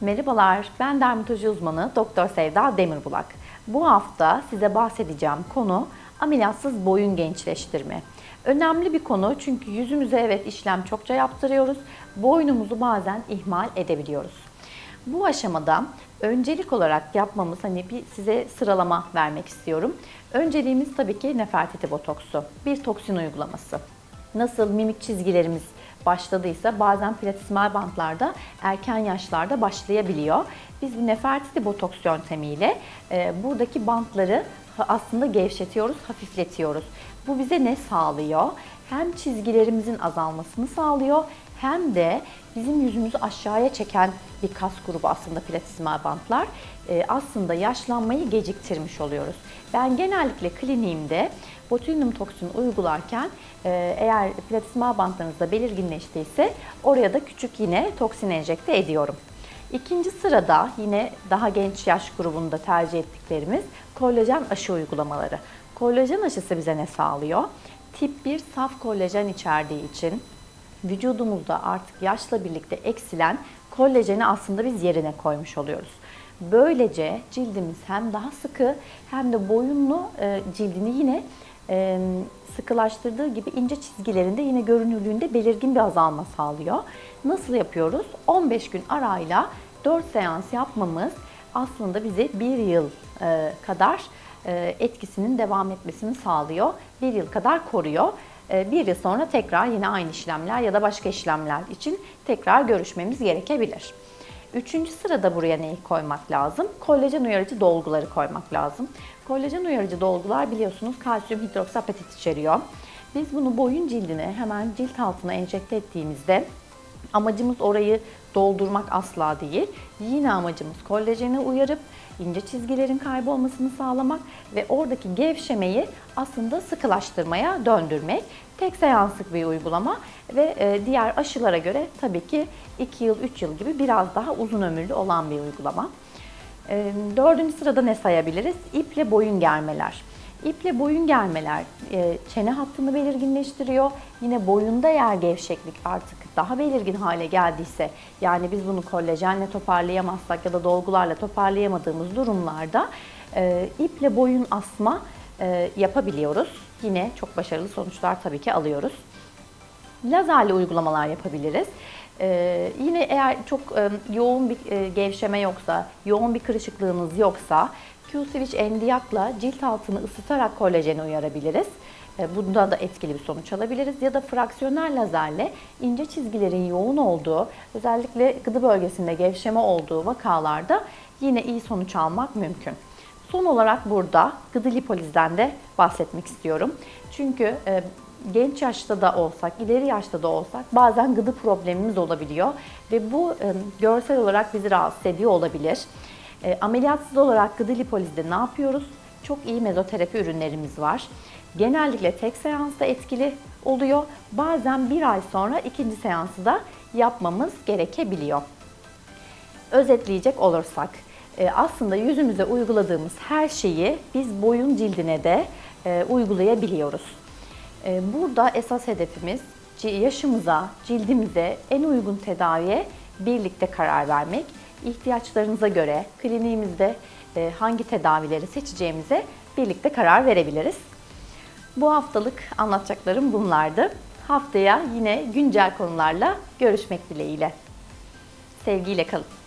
Merhabalar, ben dermatoloji uzmanı Doktor Sevda Demirbulak. Bu hafta size bahsedeceğim konu ameliyatsız boyun gençleştirme. Önemli bir konu çünkü yüzümüze evet işlem çokça yaptırıyoruz. Boynumuzu bazen ihmal edebiliyoruz. Bu aşamada öncelik olarak yapmamız hani bir size sıralama vermek istiyorum. Önceliğimiz tabii ki Nefertiti botoksu. Bir toksin uygulaması. Nasıl mimik çizgilerimiz başladıysa bazen platismal bantlarda erken yaşlarda başlayabiliyor. Biz bu Nefertiti botoks yöntemiyle e, buradaki bantları aslında gevşetiyoruz, hafifletiyoruz. Bu bize ne sağlıyor? Hem çizgilerimizin azalmasını sağlıyor hem de bizim yüzümüzü aşağıya çeken bir kas grubu aslında platismal bantlar. E, aslında yaşlanmayı geciktirmiş oluyoruz. Ben genellikle kliniğimde botulinum toksini uygularken e, eğer platismal bantlarınızda belirginleştiyse oraya da küçük yine toksin enjekte ediyorum. İkinci sırada yine daha genç yaş grubunda tercih ettiklerimiz kolajen aşı uygulamaları. Kolajen aşısı bize ne sağlıyor? Tip 1 saf kolajen içerdiği için vücudumuzda artık yaşla birlikte eksilen kolajeni aslında biz yerine koymuş oluyoruz. Böylece cildimiz hem daha sıkı hem de boyunlu e, cildini yine e, sıkılaştırdığı gibi ince çizgilerinde yine görünürlüğünde belirgin bir azalma sağlıyor. Nasıl yapıyoruz? 15 gün arayla 4 seans yapmamız aslında bize 1 yıl e, kadar etkisinin devam etmesini sağlıyor. 1 yıl kadar koruyor. E, bir yıl sonra tekrar yine aynı işlemler ya da başka işlemler için tekrar görüşmemiz gerekebilir. Üçüncü sırada buraya neyi koymak lazım? Kolajen uyarıcı dolguları koymak lazım. Kolajen uyarıcı dolgular biliyorsunuz kalsiyum hidroksapetit içeriyor. Biz bunu boyun cildine hemen cilt altına enjekte ettiğimizde amacımız orayı doldurmak asla değil. Yine amacımız kolajeni uyarıp ince çizgilerin kaybolmasını sağlamak ve oradaki gevşemeyi aslında sıkılaştırmaya döndürmek. Tek seanslık bir uygulama ve e, diğer aşılara göre tabii ki 2 yıl, 3 yıl gibi biraz daha uzun ömürlü olan bir uygulama. Dördüncü sırada ne sayabiliriz? İple boyun germeler. İple boyun germeler e, çene hattını belirginleştiriyor. Yine boyunda eğer gevşeklik artık daha belirgin hale geldiyse yani biz bunu kolajenle toparlayamazsak ya da dolgularla toparlayamadığımız durumlarda e, iple boyun asma e, yapabiliyoruz. Yine çok başarılı sonuçlar tabii ki alıyoruz. Lazerli uygulamalar yapabiliriz. Ee, yine eğer çok e, yoğun bir e, gevşeme yoksa, yoğun bir kırışıklığınız yoksa Q-Switch endiyakla cilt altını ısıtarak kolajeni uyarabiliriz. E, bunda da etkili bir sonuç alabiliriz. Ya da fraksiyonel lazerle ince çizgilerin yoğun olduğu, özellikle gıdı bölgesinde gevşeme olduğu vakalarda yine iyi sonuç almak mümkün. Son olarak burada gıdı lipolizden de bahsetmek istiyorum. Çünkü e, genç yaşta da olsak, ileri yaşta da olsak bazen gıdı problemimiz olabiliyor ve bu görsel olarak bizi rahatsız ediyor olabilir. E, ameliyatsız olarak gıdı lipolizde ne yapıyoruz? Çok iyi mezoterapi ürünlerimiz var. Genellikle tek seansta etkili oluyor. Bazen bir ay sonra ikinci seansı da yapmamız gerekebiliyor. Özetleyecek olursak, e, aslında yüzümüze uyguladığımız her şeyi biz boyun cildine de e, uygulayabiliyoruz. E, burada esas hedefimiz yaşımıza, cildimize en uygun tedaviye birlikte karar vermek. İhtiyaçlarınıza göre kliniğimizde hangi tedavileri seçeceğimize birlikte karar verebiliriz. Bu haftalık anlatacaklarım bunlardı. Haftaya yine güncel konularla görüşmek dileğiyle. Sevgiyle kalın.